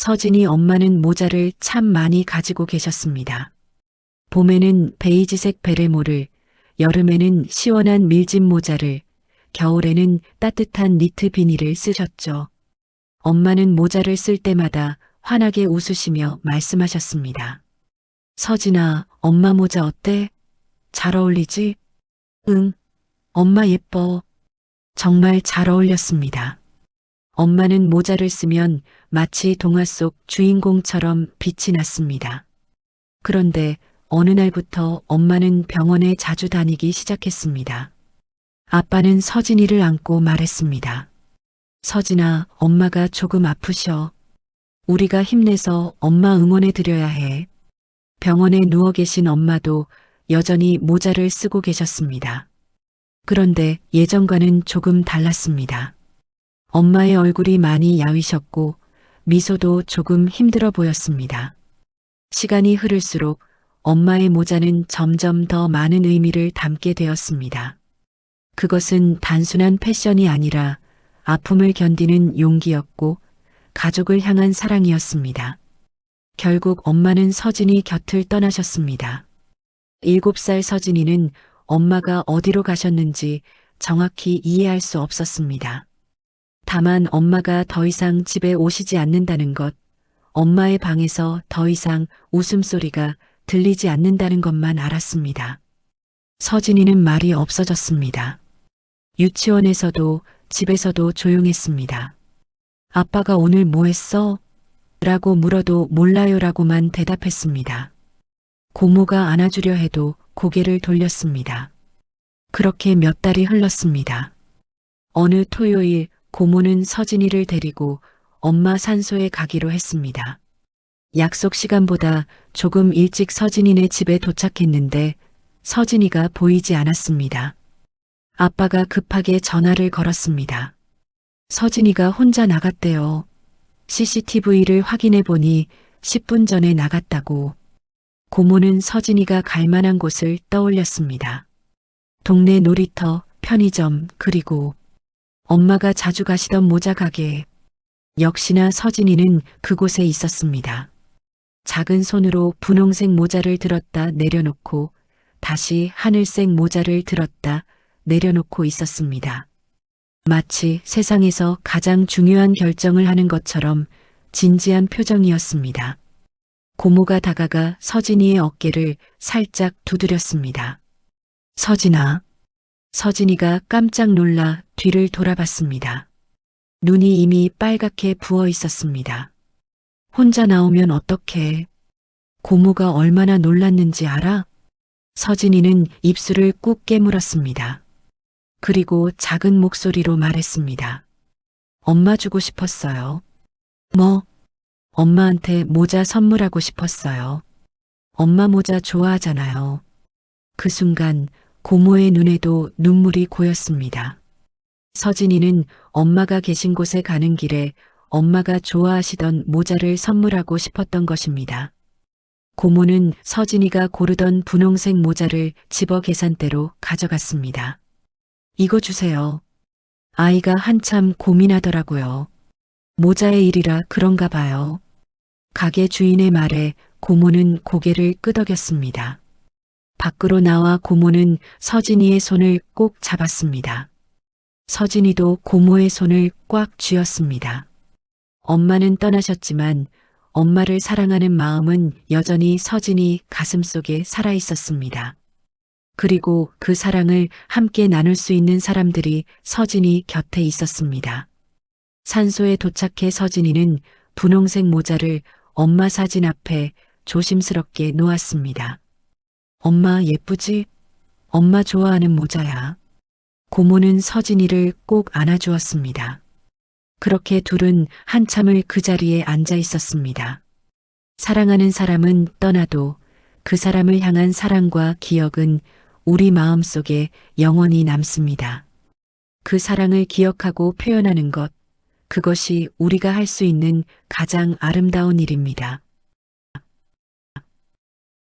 서진이 엄마는 모자를 참 많이 가지고 계셨습니다. 봄에는 베이지색 베레모를, 여름에는 시원한 밀짚 모자를, 겨울에는 따뜻한 니트 비닐을 쓰셨죠. 엄마는 모자를 쓸 때마다 환하게 웃으시며 말씀하셨습니다. 서진아, 엄마 모자 어때? 잘 어울리지? 응, 엄마 예뻐. 정말 잘 어울렸습니다. 엄마는 모자를 쓰면 마치 동화 속 주인공처럼 빛이 났습니다. 그런데 어느 날부터 엄마는 병원에 자주 다니기 시작했습니다. 아빠는 서진이를 안고 말했습니다. 서진아, 엄마가 조금 아프셔. 우리가 힘내서 엄마 응원해 드려야 해. 병원에 누워 계신 엄마도 여전히 모자를 쓰고 계셨습니다. 그런데 예전과는 조금 달랐습니다. 엄마의 얼굴이 많이 야위셨고 미소도 조금 힘들어 보였습니다. 시간이 흐를수록 엄마의 모자는 점점 더 많은 의미를 담게 되었습니다. 그것은 단순한 패션이 아니라 아픔을 견디는 용기였고 가족을 향한 사랑이었습니다. 결국 엄마는 서진이 곁을 떠나셨습니다. 일곱 살 서진이는 엄마가 어디로 가셨는지 정확히 이해할 수 없었습니다. 다만 엄마가 더 이상 집에 오시지 않는다는 것, 엄마의 방에서 더 이상 웃음소리가 들리지 않는다는 것만 알았습니다. 서진이는 말이 없어졌습니다. 유치원에서도 집에서도 조용했습니다. 아빠가 오늘 뭐 했어? 라고 물어도 몰라요라고만 대답했습니다. 고모가 안아주려 해도 고개를 돌렸습니다. 그렇게 몇 달이 흘렀습니다. 어느 토요일 고모는 서진이를 데리고 엄마 산소에 가기로 했습니다. 약속 시간보다 조금 일찍 서진이네 집에 도착했는데 서진이가 보이지 않았습니다. 아빠가 급하게 전화를 걸었습니다. 서진이가 혼자 나갔대요. CCTV를 확인해 보니 10분 전에 나갔다고. 고모는 서진이가 갈 만한 곳을 떠올렸습니다. 동네 놀이터, 편의점, 그리고 엄마가 자주 가시던 모자 가게. 역시나 서진이는 그곳에 있었습니다. 작은 손으로 분홍색 모자를 들었다 내려놓고 다시 하늘색 모자를 들었다 내려놓고 있었습니다. 마치 세상에서 가장 중요한 결정을 하는 것처럼 진지한 표정이었습니다. 고모가 다가가 서진이의 어깨를 살짝 두드렸습니다. 서진아. 서진이가 깜짝 놀라 뒤를 돌아봤습니다. 눈이 이미 빨갛게 부어 있었습니다. 혼자 나오면 어떡해. 고모가 얼마나 놀랐는지 알아? 서진이는 입술을 꾹 깨물었습니다. 그리고 작은 목소리로 말했습니다. 엄마 주고 싶었어요. 뭐? 엄마한테 모자 선물하고 싶었어요. 엄마 모자 좋아하잖아요. 그 순간 고모의 눈에도 눈물이 고였습니다. 서진이는 엄마가 계신 곳에 가는 길에 엄마가 좋아하시던 모자를 선물하고 싶었던 것입니다. 고모는 서진이가 고르던 분홍색 모자를 집어 계산대로 가져갔습니다. 이거 주세요. 아이가 한참 고민하더라고요. 모자의 일이라 그런가 봐요. 가게 주인의 말에 고모는 고개를 끄덕였습니다. 밖으로 나와 고모는 서진이의 손을 꼭 잡았습니다. 서진이도 고모의 손을 꽉 쥐었습니다. 엄마는 떠나셨지만 엄마를 사랑하는 마음은 여전히 서진이 가슴 속에 살아 있었습니다. 그리고 그 사랑을 함께 나눌 수 있는 사람들이 서진이 곁에 있었습니다. 산소에 도착해 서진이는 분홍색 모자를 엄마 사진 앞에 조심스럽게 놓았습니다. 엄마 예쁘지? 엄마 좋아하는 모자야. 고모는 서진이를 꼭 안아주었습니다. 그렇게 둘은 한참을 그 자리에 앉아 있었습니다. 사랑하는 사람은 떠나도 그 사람을 향한 사랑과 기억은 우리 마음 속에 영원히 남습니다. 그 사랑을 기억하고 표현하는 것, 그것이 우리가 할 수 있는 가장 아름다운 일입니다.